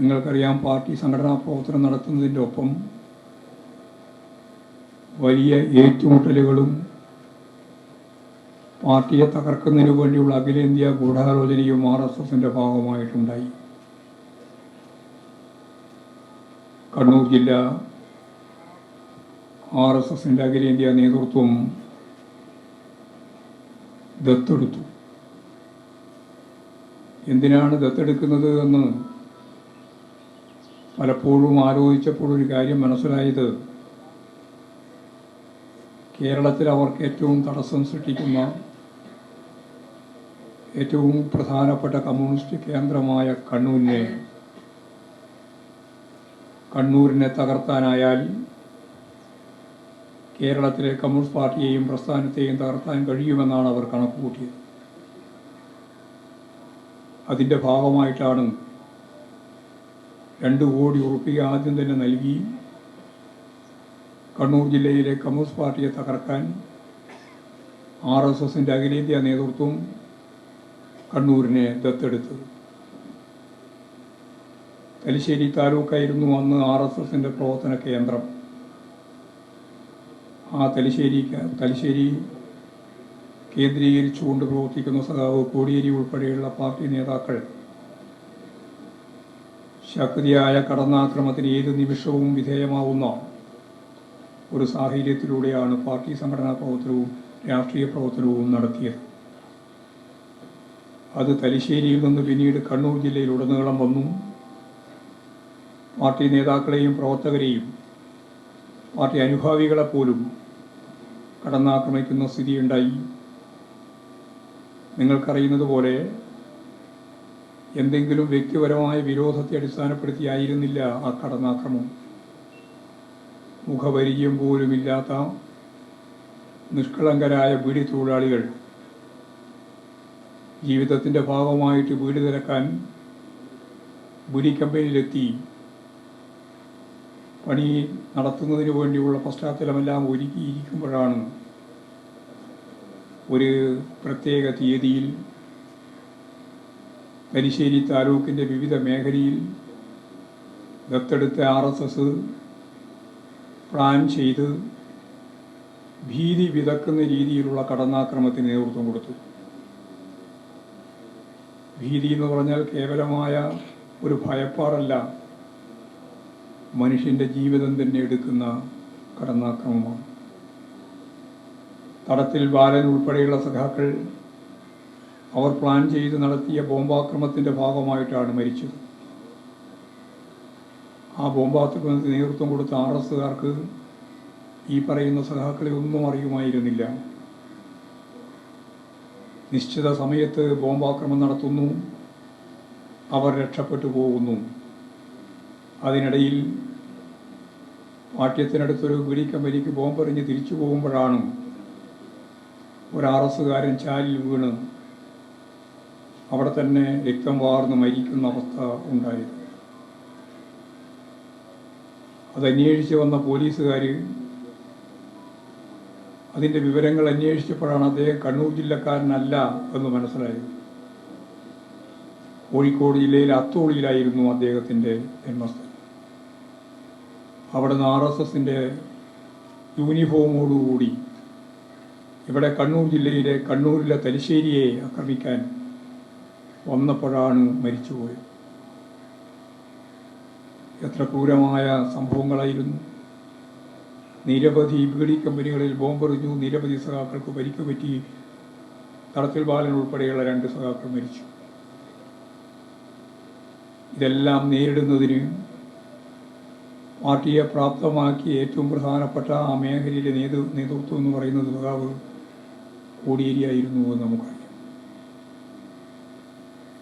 നിങ്ങൾക്കറിയാം പാർട്ടി സംഘടനാ പ്രവർത്തനം നടത്തുന്നതിന്റെ ഒപ്പം വലിയ ഏറ്റുമുട്ടലുകളും പാർട്ടിയെ തകർക്കുന്നതിന് വേണ്ടിയുള്ള അഖിലേന്ത്യാ ഗൂഢാലോചനയും ആർ എസ് എസിന്റെ ഭാഗമായിട്ടുണ്ടായി. കണ്ണൂർ ജില്ല ആർ എസ് എസിന്റെ അഖിലേന്ത്യാ നേതൃത്വം ദത്തെടുത്തു. എന്തിനാണ് ദത്തെടുക്കുന്നത് എന്ന് പലപ്പോഴും ആലോചിച്ചപ്പോൾ ഒരു കാര്യം മനസ്സിലായത് കേരളത്തിൽ അവർക്ക് ഏറ്റവും തടസ്സം സൃഷ്ടിക്കുന്ന ഏറ്റവും പ്രധാനപ്പെട്ട കമ്മ്യൂണിസ്റ്റ് കേന്ദ്രമായ കണ്ണൂരിനെ കണ്ണൂരിനെ തകർത്താനായാൽ കേരളത്തിലെ കമ്മ്യൂണിസ്റ്റ് പാർട്ടിയെയും പ്രസ്ഥാനത്തെയും തകർത്താൻ കഴിയുമെന്നാണ് അവർ കണക്കുകൂട്ടിയത്. അതിന്റെ ഭാഗമായിട്ടാണ് രണ്ട് കോടി ഉറുപ്പിക ആദ്യം തന്നെ നൽകി. കണ്ണൂർ ജില്ലയിലെ കമ്മ്യൂണിസ്റ്റ് പാർട്ടിയെ തകർക്കാൻ ആർ എസ് എസിന്റെ അഖിലേന്ത്യാ നേതൃത്വം കണ്ണൂരിനെ ദത്തെടുത്തു. തലശ്ശേരി താലൂക്കായിരുന്നു അന്ന് ആർ എസ് എസിന്റെ പ്രവർത്തന കേന്ദ്രം. ആ തലശ്ശേരി തലശ്ശേരി കേന്ദ്രീകരിച്ചുകൊണ്ട് പ്രവർത്തിക്കുന്ന സഖാവ് കോടിയേരി ഉൾപ്പെടെയുള്ള പാർട്ടി നേതാക്കൾ ശക്തിയായ കടന്നാക്രമത്തിന് ഏത് നിമിഷവും വിധേയമാവുന്ന ഒരു സാഹചര്യത്തിലൂടെയാണ് പാർട്ടി സംഘടനാ പ്രവർത്തനവും രാഷ്ട്രീയ പ്രവർത്തനവും നടത്തിയത്. അത് തലശ്ശേരിയിൽ നിന്ന് പിന്നീട് കണ്ണൂർ ജില്ലയിലുടനീളം വന്നു. പാർട്ടി നേതാക്കളെയും പ്രവർത്തകരെയും പാർട്ടി അനുഭാവികളെപ്പോലും കടന്നാക്രമിക്കുന്ന സ്ഥിതിയുണ്ടായി. നിങ്ങൾക്കറിയുന്നത് പോലെ എന്തെങ്കിലും വ്യക്തിപരമായ വിരോധത്തെ അടിസ്ഥാനപ്പെടുത്തിയായിരുന്നില്ല ആ കടന്നാക്രമം. മുഖപരിചയം പോലുമില്ലാത്ത നിഷ്കളങ്കരായ ബീഡി തൊഴിലാളികൾ ജീവിതത്തിന്റെ ഭാഗമായിട്ട് വീട് തിരക്കാൻ ബീഡി കമ്പനിയിലെത്തി. പണി നടത്തുന്നതിന് വേണ്ടിയുള്ള പശ്ചാത്തലമെല്ലാം ഒരുക്കിയിരിക്കുമ്പോഴാണ് ഒരു പ്രത്യേക തീയതിയിൽ തലശ്ശേരി താലൂക്കിന്റെ വിവിധ മേഖലയിൽ ദത്തെടുത്ത ആർ എസ് എസ് പ്ലാൻ ചെയ്ത് ഭീതി വിതക്കുന്ന രീതിയിലുള്ള കടന്നാക്രമത്തിന് നേതൃത്വം കൊടുത്തു. ഭീതി എന്ന് പറഞ്ഞാൽ കേവലമായ ഒരു ഭയപ്പാടല്ല മനുഷ്യന്റെ ജീവിതം തന്നെ എടുക്കുന്ന കടന്നാക്രമമാണ്. തടത്തിൽ ബാലൻ ഉൾപ്പെടെയുള്ള സഖാക്കൾ അവർ പ്ലാൻ ചെയ്ത് നടത്തിയ ബോംബാക്രമത്തിന്റെ ഭാഗമായിട്ടാണ് മരിച്ചത്. ആ ബോംബാക്രമത്തിന് നേതൃത്വം കൊടുത്ത ആർ എസ്സുകാർക്ക് ഈ പറയുന്ന സഖാക്കളെ ഒന്നും അറിയുമായിരുന്നില്ല. നിശ്ചിത സമയത്ത് ബോംബാക്രമണം നടത്തുന്നു. അവർ രക്ഷപ്പെട്ടു പോകുന്നു. അതിനിടയിൽ പാട്യത്തിനടുത്തൊരു ഗുരി കമ്പനിക്ക് ബോംബെറിഞ്ഞ് തിരിച്ചു പോകുമ്പോഴാണ് ഒരു ആർ എസ്സുകാരൻ ചാലിൽ വീണ് അവിടെ തന്നെ രക്തം വാർന്ന് മരിക്കുന്ന അവസ്ഥ ഉണ്ടായത് അത് അന്വേഷിച്ച് വന്ന പോലീസുകാർ അതിന്റെ വിവരങ്ങൾ അന്വേഷിച്ചപ്പോഴാണ് അദ്ദേഹം കണ്ണൂർ ജില്ലക്കാരനല്ല എന്ന് മനസ്സിലായത്. കോഴിക്കോട് ജില്ലയിലെ അത്തോളിയിലായിരുന്നു അദ്ദേഹത്തിന്റെ ജന്മസ്ഥലം. അവിടെ നിന്ന് ആർ എസ് എസിന്റെ യൂണിഫോമോടുകൂടി ഇവിടെ കണ്ണൂർ ജില്ലയിലെ കണ്ണൂരിലെ തലശ്ശേരിയെ ആക്രമിക്കാൻ വന്നപ്പോഴാണ് മരിച്ചുപോയത്. എത്ര ക്രൂരമായ സംഭവങ്ങളായിരുന്നു. നിരവധി ബീഡി കമ്പനികളിൽ ബോംബെറിഞ്ഞു. നിരവധി സഖാക്കൾക്ക് പരിക്ക് പറ്റി. തടത്തിൽ ബാലൻ ഉൾപ്പെടെയുള്ള രണ്ട് സഖാക്കൾ മരിച്ചു. ഇതെല്ലാം നേരിടുന്നതിന് പാർട്ടിയെ പ്രാപ്തമാക്കിയ ഏറ്റവും പ്രധാനപ്പെട്ട ആ മേഖലയിലെ നേതൃ നേതൃത്വം എന്ന് പറയുന്നത് സഖാവ് കോടിയേരിയായിരുന്നു എന്ന് നമുക്കറിയാം